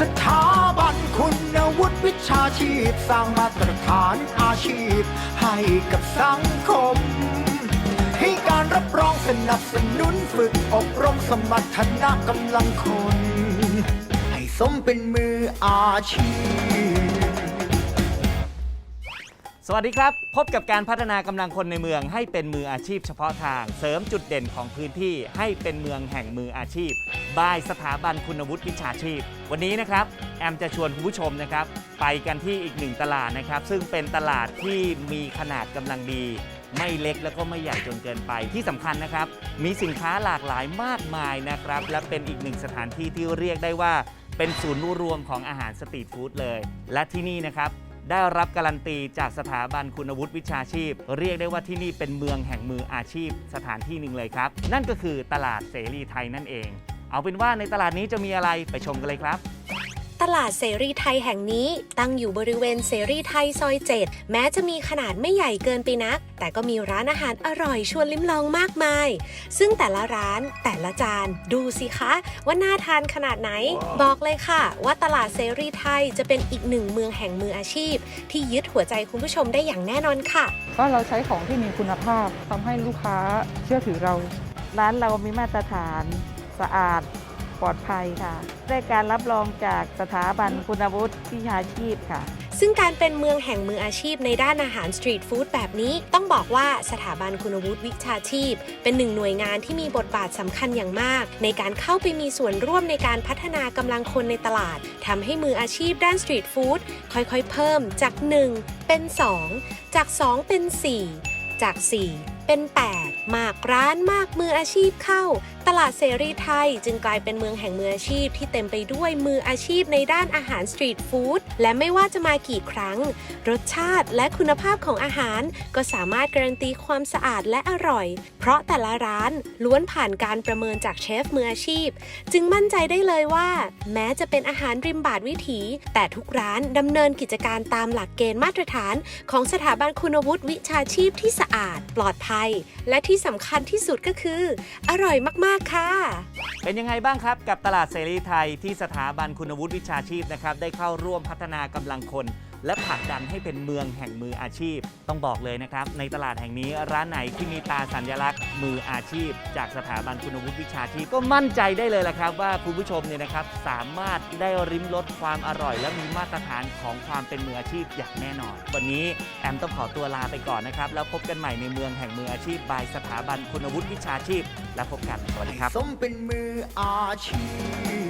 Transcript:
สถาบันคุณวุฒิวิชาชีพ สร้างมาตรฐานอาชีพ ให้กับสังคม ให้การรับรองสนับสนุนฝึกอบรมสมรรถนะกำลังคน ให้สมเป็นมืออาชีพ สวัสดีครับ พบกับการพัฒนากำลังคนในเมืองให้เป็นมืออาชีพเฉพาะทาง เสริมจุดเด่นของพื้นที่ให้เป็นเมืองแห่งมืออาชีพบายสถาบันคุณวุฒิวิชาชีพ วันนี้นะครับ แอมจะชวนคุณผู้ชมนะครับ ไปกันที่อีกหนึ่งตลาดนะครับ ซึ่งเป็นตลาดที่มีขนาดกำลังดี ไม่เล็กแล้วก็ไม่ใหญ่จนเกินไปที่สำคัญนะครับ มีสินค้าหลากหลายมากมายนะครับ และเป็นอีกหนึ่งสถานที่ที่เรียกได้ว่า เป็นศูนย์รวมของอาหารสตรีทฟู้ดเลย และที่นี่นะครับ ได้รับการันตีจากสถาบันคุณวุฒิวิชาชีพ เรียกได้ว่าที่นี่เป็นเมืองแห่งมืออาชีพสถานที่หนึ่งเลยครับ นั่นก็คือตลาดเสรีไทยนั่นเอง เอาเป็นว่าในตลาดนี้จะมีอะไรไปชมกันเลยครับ ตลาดเสรีไทยแห่งนี้ ตั้งอยู่บริเวณเสรีไทยซอย 7 แม้จะมีขนาดไม่ใหญ่เกินไปนัก แต่ก็มีร้านอาหารอร่อยชวนลิ้มลองมากมาย ซึ่งแต่ละร้านแต่ละจานดูสิคะว่าน่าทานขนาดไหน บอกเลยค่ะ ว่าตลาดเสรีไทยจะเป็นอีกหนึ่งเมืองแห่งมืออาชีพ ที่ยึดหัวใจคุณผู้ชมได้อย่างแน่นอนค่ะ ก็เราใช้ของที่มีคุณภาพทำให้ลูกค้าเชื่อถือเรา ร้านเรามีมาตรฐานสะอาด ปลอดภัยค่ะ ได้การรับรองจากสถาบันคุณวุฒิวิชาชีพค่ะ ซึ่งการเป็นเมืองแห่งมืออาชีพในด้านอาหารสตรีทฟู้ดแบบนี้ ต้องบอกว่าสถาบันคุณวุฒิวิชาชีพ เป็นหนึ่งหน่วยงานที่มีบทบาทสำคัญอย่างมาก ในการเข้าไปมีส่วนร่วมในการพัฒนากำลังคนในตลาดทำให้มืออาชีพด้านสตรีทฟู้ดค่อยๆ เพิ่มจาก 1 เป็น 2 จาก 2 เป็น 4 จาก 4 เป็น 8 มากร้านมากมืออาชีพเข้าตลาดเสรีไทยจึงกลายเป็นเมืองแห่งมืออาชีพที่เต็มไปด้วยมืออาชีพในด้านอาหารสตรีทฟู้ดและไม่ว่าจะมากี่ครั้ง รสชาติและคุณภาพของอาหาร ก็สามารถการันตีความสะอาดและอร่อย เพราะแต่ละร้านล้วนผ่านการประเมินจากเชฟมืออาชีพ จึงมั่นใจได้เลยว่า แม้จะเป็นอาหารริมบาทวิถี แต่ทุกร้านดำเนินกิจการตามหลักเกณฑ์มาตรฐาน ของสถาบันคุณวุฒิวิชาชีพที่สะอาด ปลอดภัย และที่สำคัญที่สุดก็คือ อร่อยมากๆค่ะ เป็นยังไงบ้างครับ กับตลาดเสรีไทยที่สถาบันคุณวุฒิวิชาชีพนะครับได้เข้าร่วมพัฒนากำลังคน และผลักดันให้เป็นเมืองแห่งมืออาชีพ ต้องบอกเลยนะครับ ในตลาดแห่งนี้ร้านไหนที่มีตาสัญลักษณ์ มืออาชีพ จากสถาบันคุณวุฒิวิชาชีพก็มั่นใจได้เลยแหละครับ ว่าคุณผู้ชมเนี่ยนะครับสามารถได้ริมรสความอร่อย และมีมาตรฐานของความเป็นมืออาชีพอย่างแน่นอน วันนี้แอมต้องขอตัวลาไปก่อนนะครับแล้วพบกันใหม่ในเมืองแห่งมืออาชีพบายสถาบันคุณวุฒิวิชาชีพ และพบกันสวัสดีครับสมเป็นมืออาชีพ